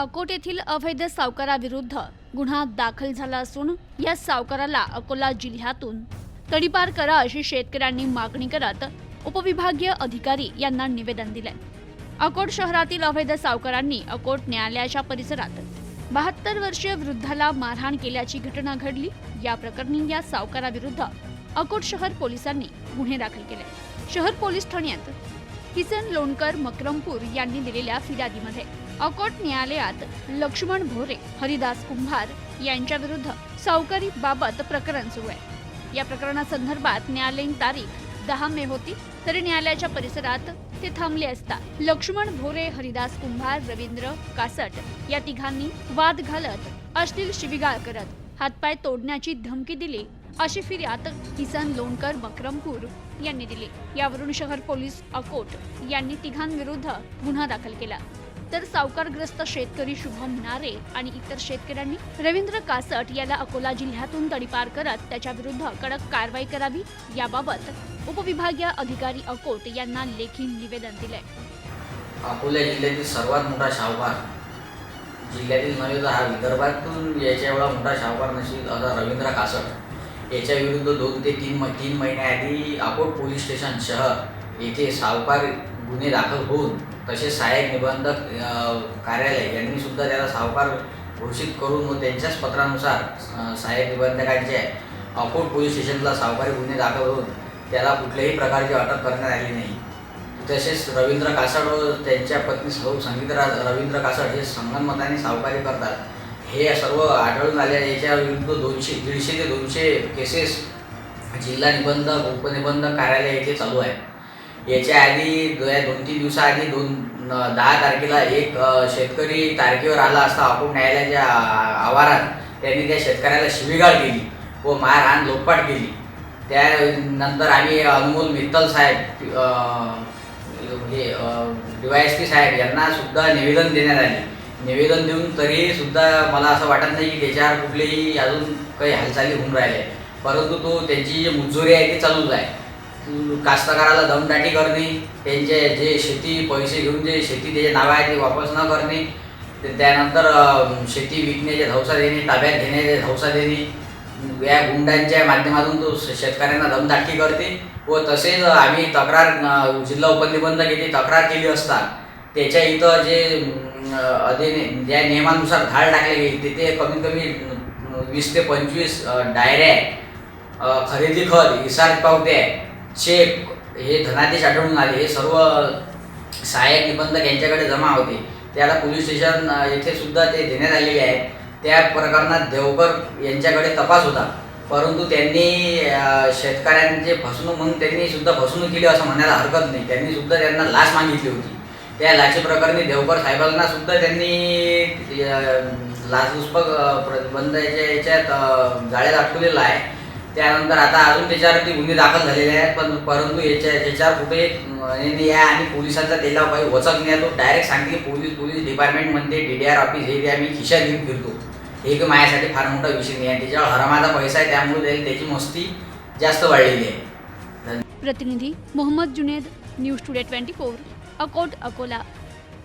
अकोट येथील अवैध सावकाराविरुद्ध गुन्हा दाखल झाला असून या सावकाराला अकोला जिल्ह्यातून तडीपार करा अशी शेतकऱ्यांनी मागणी करत उपविभागीय अधिकारी यांना निवेदन दिले अकोट शहरातील अवैध सावकारांनी अकोट न्यायालयाच्या परिसरात बहात्तर वर्षीय वृद्धाला मारहाण केल्याची घटना घडली. या प्रकरणी या सावकाराविरुद्ध अकोट शहर पोलिसांनी गुन्हे दाखल केले. शहर पोलीस ठाण्यात किसन लोणकर मकरमपूर यांनी दिलेल्या फिर्यादीमध्ये अकोट न्यायालयात लक्ष्मण भोरे हरिदास कुंभार यांच्या विरुद्ध सावकारी बाबत प्रकरण सुरू आहे. या प्रकरणासंदर्भात न्यायालयीन तारीख दहा मे होती तरी न्यायालयाच्या परिसरात ते थांबले असता लक्ष्मण भोरे हरिदास कुंभार रवींद्र कासट या तिघांनी वाद घालत अश्लील शिविगाळ करत हातपाय तोडण्याची धमकी दिली अशी फिर्याद किसन लोणकर मकरमपूर यांनी दिली. यावरून शहर पोलीस अकोट यांनी तिघांविरुद्ध गुन्हा दाखल केला. तर सावकारग्रस्त शेतकरी शुभम नारे आणि इतर शेतकऱ्यांनी रवींद्र कासट याला अकोला जिल्ह्यातून तडीपार करत त्याच्या विरुद्ध कडक कारवाई करावी याबाबत उपविभागीय अधिकारी अकोट यांना लेखी निवेदन दिले अकोला जिल्ह्यातील सर्वात मोठा शाहूकार जिल्ह्यातील नव्हे तर हा विदर्भातून याच्या एवढा मोठा शाहूकार नसेल असा रवींद्र कासट. याच्या विरुद्ध दोन ते तीन तीन महिन्याआधी अकोट पोलीस स्टेशन शहर येथे सावकार गुन्हे दाखल होऊन तसेच सहाय्यक निबंधक कार्यालय यांनी सुद्धा त्याला सावकार घोषित करून व त्यांच्याच पत्रानुसार सहाय्यक निबंधकांचे अकोट पोलीस स्टेशनला सावकारी गुन्हे दाखल होऊन त्याला कुठल्याही प्रकारची अटक करण्यात आली नाही. तसेच रवींद्र कासड व त्यांच्या पत्नी सौ संगीतरा रवींद्र कासड हे संगनमताने सावकारी करतात. हे सर्व आढळून आले याच्या विरुद्ध दोनशे दीडशे ते दोनशे केसेस जिल्हा निबंधक उपनिबंधक कार्यालय येथे चालू आहे. याच्या आधी या दोन तीन दिवसाआधी दोन दहा तारखेला एक शेतकरी तारखेवर आला असता आपण न्यायालयाच्या आवारात. त्यांनी त्या शेतकऱ्याला शिवीगाळ केली व मारहाण लोटपाट केली. त्यानंतर आम्ही अनमोल मित्तल साहेब हे डी वाय एस पी साहेब यांना सुद्धा निवेदन देण्यात आले. निवेदन देऊन तरी सुद्धा मला असं वाटत नाही की त्याच्यावर कुठलीही अजून काही हालचाली होऊन राहिले परंतु तो त्यांची जी मुजोरी आहे ती चालूच आहे. कास्तकाराला दमदाटी करणे त्यांचे जे शेती पैसे घेऊन जे शेती त्याचे नावं आहे ते वापस न करणे त्यानंतर शेती विकण्याचे धवसा देणे ताब्यात घेण्याचे धवसा देणे या गुंडांच्या माध्यमातून तो शेतकऱ्यांना दमदाटी करते व तसेच आम्ही तक्रार जिल्हा उपनिबंधक येथे तक्रार केली असता त्याच्या इथं जे अं, ज्या नियमानुसार धाड टाकले गेली तिथे कमीत कमी वीस ते पंचवीस डायऱ्या खरेदी खत इसार आहे चे हे धनादेश आढळून आले. हे सर्व सहाय्यक निबंधक यांच्याकडे जमा होते. त्याला पोलीस स्टेशन येथे सुद्धा ते देण्यात आलेले आहे त्या प्रकरणात देवकर यांच्याकडे तपास होता. परंतु त्यांनी शेतकऱ्यांचे फसवणूक म्हणून त्यांनी सुद्धा फसवणूक केली असं म्हणायला हरकत नाही. त्यांनी सुद्धा त्यांना लाच मागितली होती. त्या लाची प्रकरणी देवकर साहेबांना सुद्धा त्यांनी लाचलुचपक लाचलुचपत प्रतिबंध याच्या याच्यात जाळ्यात अटकवलेला आहे. त्यानंतर आता अजून त्याच्यावरती गुन्हे दाखल झालेले आहेत पण परंतु याच्या याच्यावर कुठे यांनी या आणि पोलिसांचा त्याला काही वचक नाही तो डायरेक्ट सांगते की पोलीस पोलीस डिपार्टमेंटमध्ये डी डी आर ऑफिस हे ते आम्ही खिशा घेऊन फिरतो. हे एक माझ्यासाठी फार मोठा विषय नाही आहे. त्याच्यावर हरामाचा पैसा आहे त्यामुळे त्याची मस्ती जास्त वाढलेली आहे. प्रतिनिधी Mohammed Juned news today twenty four Akot Akola.